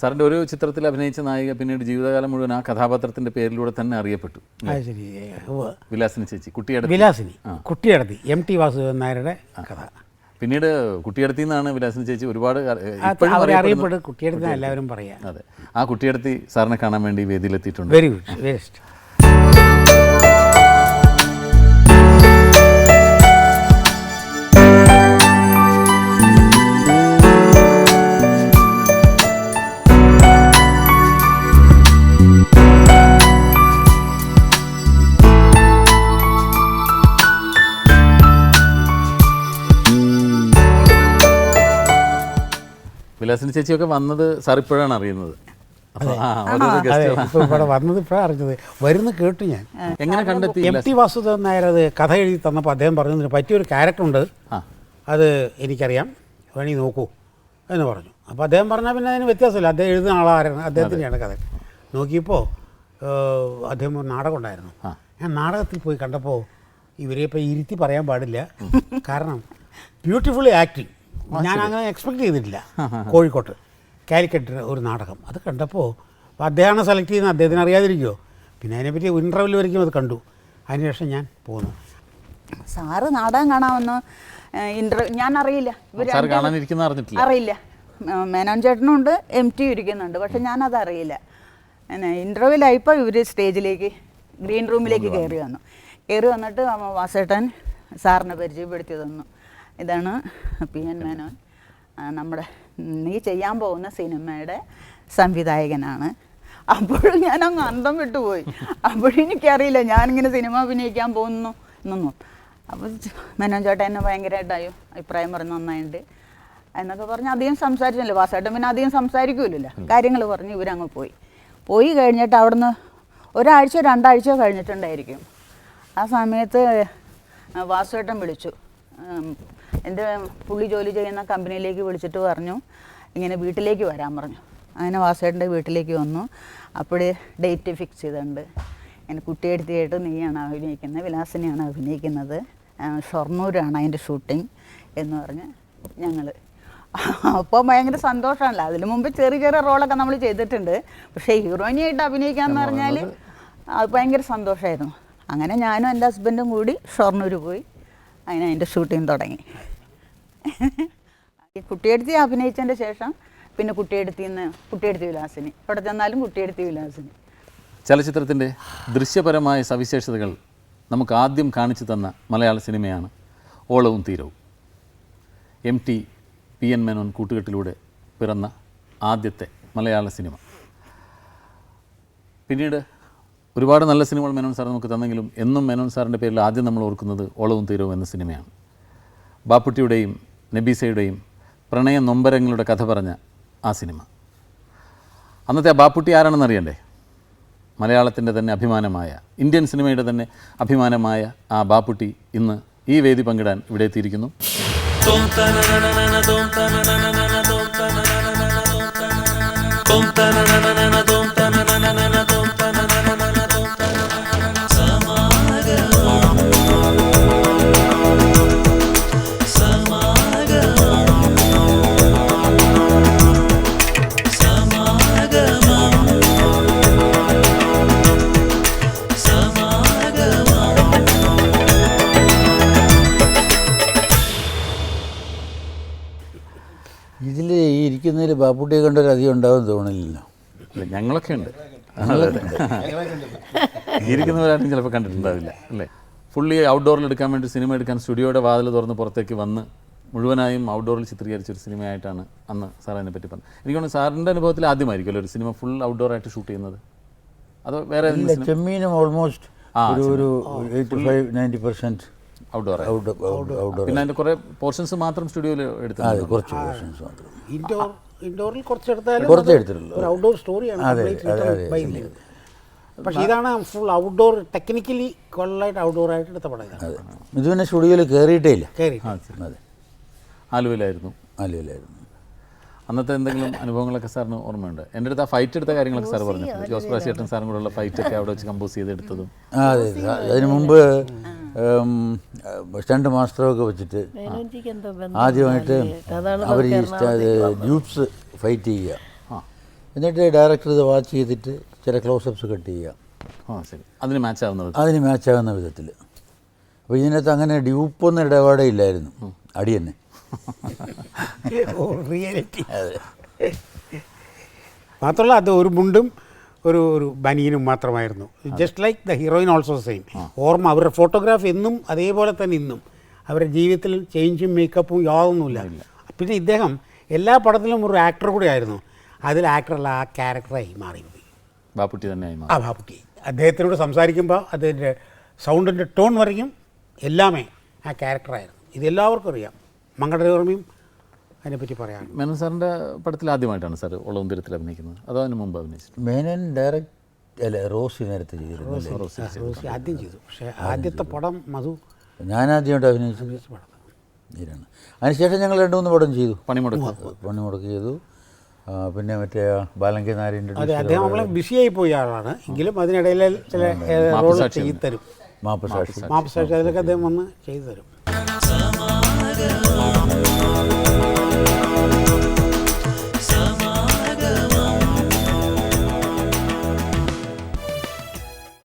സാറിന്റെ ഒരു ചിത്രത്തിൽ അഭിനയിച്ച നായിക പിന്നീട് ജീവിതകാലം മുഴുവൻ ആ കഥാപാത്രത്തിന്റെ പേരിലൂടെ തന്നെ അറിയപ്പെട്ടു. ശരി. വിലാസിനി ചേച്ചി കുട്ടിയുടെ വിലാസിനി. കുട്ടിയടത്തി. എം ടി വാസുദേവൻ നായരുടെ കഥ. പിന്നീട് കുട്ടിയടത്തിൽ നിന്നാണ് വിലാസിനി ചേച്ചി ഒരുപാട് അറിയപ്പെടും. കുട്ടിയടത്തി എല്ലാവരും പറയാം. അതെ. ആ കുട്ടിയടത്തി സാറിനെ കാണാൻ വേണ്ടി വേദിയിലെത്തിയിട്ടുണ്ട്. വെരി ഗുഡ് വേസ്റ്റ് വിലാസിനി ചേച്ചിയൊക്കെ വന്നത് സാർ ഇപ്പോഴാണ് അറിയുന്നത്. അപ്പോൾ ആ ഓരോരോ അതെ. ഇപ്പോൾ ഇവിടെ വന്നത് ഇപ്പോഴാണ് അറിഞ്ഞത്. വരുന്ന കേട്ടു ഞാൻ. എങ്ങനെ കണ്ടെത്തി? എം ടി വാസുദേവൻ നായർ അത് കഥ എഴുതി തന്നപ്പോൾ അദ്ദേഹം പറഞ്ഞതിന് പറ്റിയൊരു ക്യാരക്ടർ ഉണ്ട്. അത് എനിക്കറിയാം. വേണി നോക്കൂ എന്ന് പറഞ്ഞു. അപ്പോൾ അദ്ദേഹം പറഞ്ഞാൽ പിന്നെ അതിന് വ്യത്യാസമില്ല. അദ്ദേഹം എഴുതുന്ന ആളാരാണ്. അദ്ദേഹത്തിന്റെയാണ് കഥ. നോക്കിയപ്പോൾ അദ്ദേഹം ഒരു നാടകം ഉണ്ടായിരുന്നു. ആ. ഞാൻ നാടകത്തിൽ പോയി കണ്ടപ്പോൾ ഇവരെ ഇപ്പോൾ ഇരുത്തി പറയാൻ പാടില്ല. കാരണം ബ്യൂട്ടിഫുള്ളി ആക്ടിങ് ഞാൻ അങ്ങനെ എക്സ്പെക്ട് ചെയ്തിട്ടില്ല. കോഴിക്കോട്ട്. കാലിക്കറ്റ് ഒരു നാടകം. അത് കണ്ടപ്പോൾ അപ്പോൾ അദ്ദേഹമാണ് സെലക്ട് ചെയ്യുന്നത് അദ്ദേഹത്തിന് അറിയാതിരിക്കുമോ പിന്നെ അതിനെപ്പറ്റി ഇന്റർവ്യൂവിൽ വരയ്ക്കും അത് കണ്ടു. അതിനുശേഷം ഞാൻ പോന്നു. സാറ് നാടകം കാണാമെന്ന് ഇന്റർവ്യൂ ഞാൻ അറിയില്ല ഇവർ സാർ രണ്ടുപേരും- കാണാനിരിക്കുന്ന അറിഞ്ഞിട്ടില്ല. അറിയില്ല. മേനോൻ മേനോൻ ചേട്ടനുണ്ട് എം ടി ഇരിക്കുന്നുണ്ട്. പക്ഷെ ഞാനത് അറിയില്ല ഇന്റർവ്യൂലായപ്പോൾ ഇവർ സ്റ്റേജിലേക്ക് ഗ്രീൻ റൂമിലേക്ക് കയറി വന്നു. കയറി വന്നിട്ട് വാസേട്ടൻ സാറിനെ പരിചയപ്പെടുത്തി തന്നു. ഇതാണ് പി എൻ മേനോൻ. നമ്മുടെ നീ ചെയ്യാൻ പോകുന്ന സിനിമയുടെ സംവിധായകനാണ്. അപ്പോഴും ഞാൻ അങ്ങ് അന്തം വിട്ടുപോയി. അപ്പോഴും എനിക്കറിയില്ല ഞാനിങ്ങനെ സിനിമ അഭിനയിക്കാൻ പോകുന്നു എന്നൊന്നും. അപ്പോൾ മേനോൻ ചേട്ടൻ എന്നെ ഭയങ്കരമായിട്ടായോ അഭിപ്രായം പറഞ്ഞു നന്നായിട്ട് എന്നൊക്കെ പറഞ്ഞ് അധികം സംസാരിച്ചില്ല. വാസേട്ടൻ പിന്നെ അധികം സംസാരിക്കൂലല്ലോ. കാര്യങ്ങൾ പറഞ്ഞ് ഇവരങ്ങ് പോയി. പോയി കഴിഞ്ഞിട്ട് അവിടുന്ന് ഒരാഴ്ച രണ്ടാഴ്ച കഴിഞ്ഞിട്ടുണ്ടായിരിക്കും. ആ സമയത്ത് വാസുവേട്ടൻ വിളിച്ചു. എന്റെ പുള്ളി ജോലി ചെയ്യുന്ന കമ്പനിയിലേക്ക് വിളിച്ചിട്ട് പറഞ്ഞു ഇങ്ങനെ വീട്ടിലേക്ക് വരാൻ പറഞ്ഞു. അങ്ങനെ വാസേട്ടന്റെ വീട്ടിലേക്ക് വന്നു. അപ്പോഴേ ഡേറ്റ് ഫിക്സ് ചെയ്തിട്ടുണ്ട്. ഇങ്ങനെ കുട്ടിയെടുത്തിയായിട്ട് നീയാണ് അഭിനയിക്കുന്നത് വിലാസിനെയാണ് അഭിനയിക്കുന്നത്. ഷൊർണൂരാണ് അതിന്റെ ഷൂട്ടിംഗ് എന്ന് പറഞ്ഞ് ഞങ്ങൾ അപ്പോൾ ഭയങ്കര സന്തോഷമല്ല അതിന് മുമ്പ് ചെറിയ ചെറിയ റോളൊക്കെ നമ്മൾ ചെയ്തിട്ടുണ്ട്. പക്ഷേ ഹീറോയിനായിട്ട് അഭിനയിക്കാന്ന് പറഞ്ഞാൽ അത് ഭയങ്കര സന്തോഷമായിരുന്നു. അങ്ങനെ ഞാനും എന്റെ ഹസ്ബൻഡും കൂടി ഷൊർണൂർ പോയി. അങ്ങനെ അതിന്റെ ഷൂട്ടിംഗ് തുടങ്ങി. കുട്ടിയെടുത്തി അഭിനയിച്ചതിന്റെ ശേഷം പിന്നെ കുട്ടിയെടുത്തി നിന്ന് കുട്ടിയെടുത്തി വിലാസിനി. എവിടെ ചെന്നാലും കുട്ടിയെടുത്തി വിലാസിനി. ചലച്ചിത്രത്തിന്റെ ദൃശ്യപരമായ സവിശേഷതകൾ നമുക്ക് ആദ്യം കാണിച്ചു തന്ന മലയാള സിനിമയാണ് Olavum Theeravum. M T P N Menon കൂട്ടുകെട്ടിലൂടെ പിറന്ന ആദ്യത്തെ മലയാള സിനിമ. പിന്നീട് ഒരുപാട് നല്ല സിനിമകൾ മേനോൻ സാർ നമുക്ക് തന്നെങ്കിലും എന്നും മേനോൻ സാറിന്റെ പേരിൽ ആദ്യം നമ്മൾ ഓർക്കുന്നത് ഓളവും തീരവും എന്ന സിനിമയാണ്. ബാപ്പുട്ടിയുടെയും നബീസയുടെയും പ്രണയ നൊമ്പരങ്ങളുടെ കഥ പറഞ്ഞ ആ സിനിമ അന്നത്തെ ആ ബാപ്പുട്ടി ആരാണെന്ന് അറിയണ്ടേ മലയാളത്തിന്റെ തന്നെ അഭിമാനമായ ഇന്ത്യൻ സിനിമയുടെ തന്നെ അഭിമാനമായ ആ ബാപ്പുട്ടി ഇന്ന് ഈ വേദി പങ്കിടാൻ ഇവിടെ എത്തിയിരിക്കുന്നു ഇതിൽ ഈ ഇരിക്കുന്നതിൽ ബാപ്പുട്ടിയെ കണ്ടൊരധികം ഉണ്ടാവും തോന്നില്ലല്ലോ അല്ല ഞങ്ങളൊക്കെ ഉണ്ട്. ഇരിക്കുന്നവരാരും ചിലപ്പോൾ കണ്ടിട്ടുണ്ടാവില്ല അല്ലേ? ഫുള്ളി ഔട്ട്ഡോറിൽ എടുക്കാൻ വേണ്ടി സിനിമ എടുക്കാൻ സ്റ്റുഡിയോയുടെ വാതിൽ തുറന്ന് പുറത്തേക്ക് വന്ന് മുഴുവനായും ഔട്ട്ഡോറിൽ ചിത്രീകരിച്ച ഒരു സിനിമയായിട്ടാണ് അന്ന് സാർ അതിനെ പറ്റി പറഞ്ഞത്. എനിക്ക് തോന്നുന്നു സാറിന്റെ അനുഭവത്തിൽ ആദ്യമായിരിക്കുമല്ലോ ഒരു സിനിമ ഫുൾ ഔട്ട്ഡോർ ആയിട്ട് ഷൂട്ട് ചെയ്യുന്നത്? അതോ വേറെ ചെമ്മീനും ഓൾമോസ്റ്റ് ഒരു ഒരു eighty five ninety percent outdoor out outdoor പിന്നെ അതിന്റെ കുറേ പോർഷൻസ് മാത്രം സ്റ്റുഡിയോയിൽ അതെ എടുത്തത് കുറച്ച് പോർഷൻസ് മാത്രം. ഇൻഡോർ ഇൻഡോറിൽ കുറച്ച് എടുത്താലും അത് എടുത്തിട്ടുള്ളൂ. ഒരു ഔട്ട്ഡോർ സ്റ്റോറിയാണ് അതെ, അതെ, അതെ, അതെ. പക്ഷേ ഇതാണ് ഫുൾ ഔട്ട്ഡോർ ടെക്നിക്കലി കൊള്ളായിട്ട് ഔട്ട്ഡോർ ആയിട്ട് എടുത്ത പടം അതെ. ഇത് പിന്നെ സ്റ്റുഡിയോയിൽ കയറിയിട്ടേ ഇല്ല. കയറി അതെ ആലുവയിലായിരുന്നു. ആലുവയിലായിരുന്നു. അന്നത്തെ എന്തെങ്കിലും അനുഭവങ്ങളൊക്കെ സാറിന് ഓർമ്മയുണ്ട്? എന്റെ അടുത്ത് ആ ഫൈറ്റ് എടുത്ത കാര്യങ്ങളൊക്കെ സാർ പറഞ്ഞു ജോസ് പ്രാശേട്ടൻ സാറും കൂടെയുള്ള ഫൈറ്റ് ഒക്കെ അവിടെ വെച്ച് കമ്പോസ് ചെയ്തെടുത്തതും. അതെ അതിന് മുമ്പ് സ്റ്റണ്ട് മാസ്റ്ററൊക്കെ വെച്ചിട്ട് ആദ്യമായിട്ട് അവർ ഈ ഡ്യൂപ്സ് ഫൈറ്റ് ചെയ്യുക. ആ. എന്നിട്ട് ഡയറക്ടർ ഇത് വാച്ച് ചെയ്തിട്ട് ചില ക്ലോസപ്സ് കട്ട് ചെയ്യുക. ആ ശരി. അതിന് മാച്ച് ആവുന്ന അതിന് മാച്ച് ആവുന്ന വിധത്തിൽ. അപ്പോൾ ഇതിനകത്ത് അങ്ങനെ ഡ്യൂപ്പൊന്നും ഇടപാടേ ഇല്ലായിരുന്നു. അടി തന്നെ. ഓ റിയാലിറ്റി മാത്രമല്ല അത് ഒരു മുണ്ടും ഒരു ഒരു ബനിയനും മാത്രമായിരുന്നു. Just like the heroine also same ഓർമ്മ അവരുടെ ഫോട്ടോഗ്രാഫ് എന്നും അതേപോലെ തന്നെ ഇന്നും. അവരുടെ ജീവിതത്തിൽ ചേഞ്ചും മേക്കപ്പും യാതൊന്നുമില്ല. പിന്നെ ഇദ്ദേഹം എല്ലാ പടത്തിലും ഒരു ആക്ടർ കൂടെ ആയിരുന്നു. അതിൽ ആക്ടറല്ല ആ ക്യാരക്ടറായി മാറി. ബാപ്പുട്ടി തന്നെ ആ ബാപ്പുട്ടി. അദ്ദേഹത്തിനോട് സംസാരിക്കുമ്പോൾ അതിന്റെ സൗണ്ടിന്റെ ടോൺ വരയ്ക്കും. എല്ലാമേ ആ ക്യാരക്ടറായിരുന്നു ഇത് എല്ലാവർക്കും അറിയാം. മംഗളോർമ്മയും അതിനെപ്പറ്റി പറയാം മേനോൻ സാറിന്റെ പടത്തിൽ ആദ്യമായിട്ടാണ് സാർ ഒളവും അഭിനയിക്കുന്നത്. അതോ അതിന് മുമ്പ് അഭിനയിച്ചിട്ടുണ്ട്? മേനൻ ഡയറക്റ്റ് അല്ല റോസ് നേരത്തെ ചെയ്തിരുന്നു? റോസി ആദ്യം ചെയ്തു. പക്ഷേ ആദ്യത്തെ പടം മധു ഞാനാദ്യമായിട്ട് അഭിനയിച്ചത് അഭിനയിച്ച. പടം. ഇതിലാണ് അതിനുശേഷം ഞങ്ങൾ രണ്ട് മൂന്ന് പടം ചെയ്തു. പണിമുടക്ക്. പണിമുടക്ക് ചെയ്തു. പിന്നെ മറ്റേ ബാലങ്കി നാരിന്റെ അതെ അദ്ദേഹം നമ്മളെ ബിസിയായി പോയ ആളാണ്. എങ്കിലും അതിനിടയിൽ ചില റോൾ ചെയ്തു തരും. മാപ്പ് സാക്ഷി. മാപ്പ് സാക്ഷി അതിലൊക്കെ അദ്ദേഹം വന്ന് ചെയ്തു തരും.